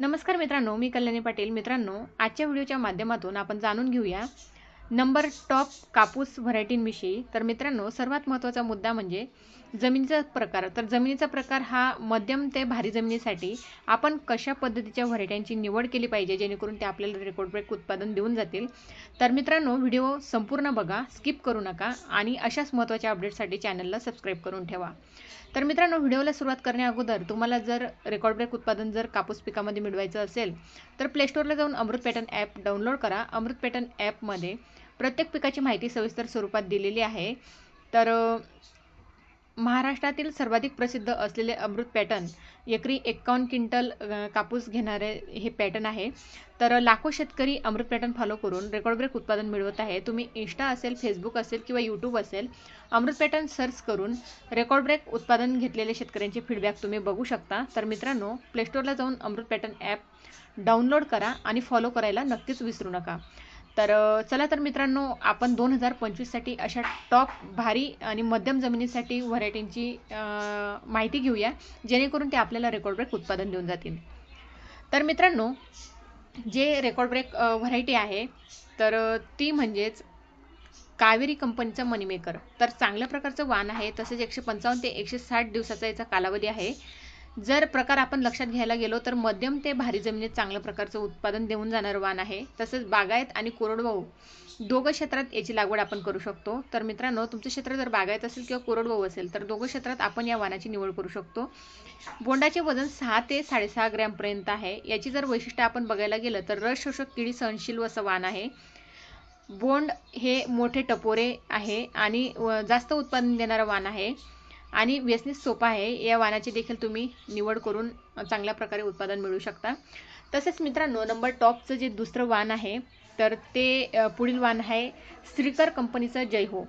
नमस्कार मित्रांनो मी कल्याणी पाटील. मित्रांनो आजच्या व्हिडिओच्या माध्यमातून आपण जाणून घेऊया नंबर टॉप कापूस व्हरायटींविषयी तर मित्रांनो सर्वात महत्त्वाचा मुद्दा म्हणजे जमिनीचा प्रकार. तर जमिनीचा प्रकार हा मध्यम ते भारी जमिनीसाठी आपण कशा पद्धतीच्या व्हरायट्यांची निवड केली पाहिजे जेणेकरून ते आपल्याला रेकॉर्ड ब्रेक उत्पादन देऊन जातील. तर मित्रांनो व्हिडिओ संपूर्ण बघा स्किप करू नका आणि अशाच महत्त्वाच्या अपडेटसाठी चॅनलला सबस्क्राईब करून ठेवा. तर मित्रांनो व्हिडिओला सुरुवात करण्याअगोदर तुम्हाला जर रेकॉर्ड ब्रेक उत्पादन जर कापूस पिकामध्ये मिळवायचं असेल तर प्लेस्टोरला जाऊन अमृत पॅटर्न ॲप डाउनलोड करा. अमृत पॅटर्न ॲपमध्ये प्रत्येक पिकाची माहिती सविस्तर स्वरूपात दिलेली आहे. तर महाराष्ट्रातील सर्वाधिक प्रसिद्ध असलेले अमृत पॅटर्न एकरी एक्कावन्न क्विंटल कापूस घेणारे हे पॅटर्न आहे. तर लाखो शेतकरी अमृत पॅटर्न फॉलो करून रेकॉर्ड ब्रेक उत्पादन मिळवत आहे. तुम्ही इंस्टा असेल फेसबुक असेल किंवा यूट्यूब असेल अमृत पॅटर्न सर्च करून रेकॉर्ड ब्रेक उत्पादन घेतलेले शेतकऱ्यांचे फीडबॅक तुम्ही बघू शकता. तर मित्रांनो प्लेस्टोरला जाऊन अमृत पॅटर्न ॲप डाउनलोड करा आणि फॉलो करायला नक्कीच विसरू नका. तर चला तर मित्रांनो आपण दोन हजार पंचवीससाठी अशा टॉप भारी आणि मध्यम जमिनीसाठी व्हरायटींची माहिती घेऊया जेणेकरून ते आपल्याला रेकॉर्ड ब्रेक उत्पादन देऊन जातील. तर मित्रांनो जे रेकॉर्ड ब्रेक व्हरायटी आहे तर ती म्हणजेच कावेरी कंपनीचं मनीमेकर तर चांगल्या प्रकारचं वाण आहे तसेच एकशे पंचावन्न ते एकशे साठ दिवसाचा याचा कालावधी आहे. जर प्रकार आपण लक्षात घ्यायला गेलो तर मध्यम ते भारी जमिनीत चांगल्या प्रकारचं उत्पादन देऊन जाणारं वाण आहे. तसंच बागायत आणि कोरडवाहू दोघं क्षेत्रात याची लागवड आपण करू शकतो. तर मित्रांनो तुमचं क्षेत्र जर बागायत असेल किंवा कोरडवाहू असेल तर दोघं क्षेत्रात आपण या वाणाची निवड करू शकतो. बोंडाचे वजन सहा ते साडेसहा ग्रॅमपर्यंत आहे. याची जर वैशिष्ट्य आपण बघायला गेलं तर रस शोषक किडी सहनशील असं वाण आहे. बोंड हे मोठे टपोरे आहे आणि जास्त उत्पादन देणारं वाण आहे. आणि व्यसनीत सोपा आहे. या वाणाची देखील तुम्ही निवड करून चांगल्या प्रकारे उत्पादन मिळू शकता. तसेच मित्रांनो नंबर टॉपचं जे दुसरं वाण आहे तर ते पुढील वाण आहे श्रीकर कंपनीचं जय हो.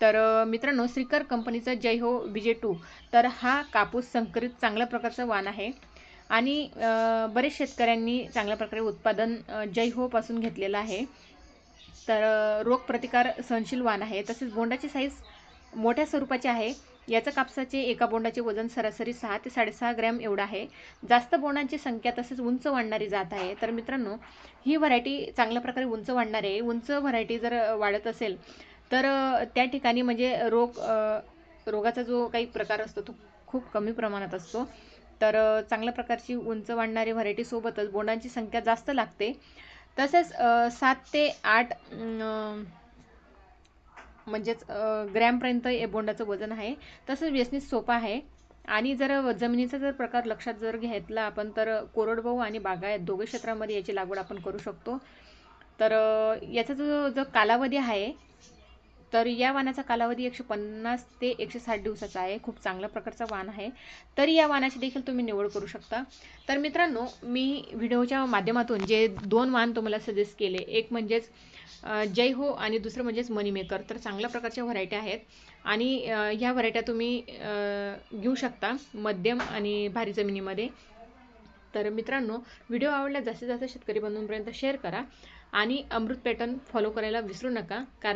तर मित्रांनो श्रीकर कंपनीचं जय हो विजे टू. तर हा कापूस संकरित चांगल्या प्रकारचं वाण आहे. आणि बरेच शेतकऱ्यांनी चांगल्या प्रकारे उत्पादन जय होपासून घेतलेलं आहे. तर रोगप्रतिकार सहनशील वाण आहे. तसेच बोंडाची साईज मोठ्या स्वरूपाचे आहे. याचं कापसाचे एका बोंडाचे वजन सरासरी सहा ते साडेसहा ग्रॅम एवढं आहे. जास्त बोंडांची संख्या तसेच उंच वाढणारी जात आहे. तर मित्रांनो ही व्हरायटी चांगल्या प्रकारे उंच वाढणार आहे उंच व्हरायटी जर वाढत असेल तर त्या ठिकाणी म्हणजे रोग रोगाचा जो काही प्रकार असतो तो खूप कमी प्रमाणात असतो. तर चांगल्या प्रकारची उंच वाढणारी व्हरायटीसोबतच बोंडांची संख्या जास्त लागते. तसेच सात ते आठ म्हणजेच ग्रॅमपर्यंत बोंडाचं वजन आहे. तसंच व्यसनीत सोपा आहे. आणि जर जमिनीचा जर प्रकार लक्षात जर घेतला आपण तर कोरडभाऊ आणि बागायत दोघे क्षेत्रामध्ये याची लागवड आपण करू शकतो. तर याचा जो जो कालावधी आहे तर या वाहनाचा कालावधी एकशे पन्नास ते एकशे साठ दिवसाचा आहे. खूप चांगल्या प्रकारचा वाहन आहे. तरी या वाहनाची देखील तुम्ही निवड करू शकता. तर मित्रांनो मी व्हिडिओच्या माध्यमातून जे दोन वाहन तुम्हाला सजेस्ट केले एक म्हणजेच जय हो आणि दुसरं म्हणजेच मनी मेकर तर चांगल्या प्रकारच्या व्हरायट्या आहेत. आणि ह्या व्हरायट्या तुम्ही घेऊ शकता मध्यम आणि भारी जमिनीमध्ये. तर मित्रांनो व्हिडिओ आवडला जास्तीत जास्त शेतकरी बंधूंपर्यंत शेअर करा आणि अमृत पॅटर्न फॉलो करायला विसरू नका कारण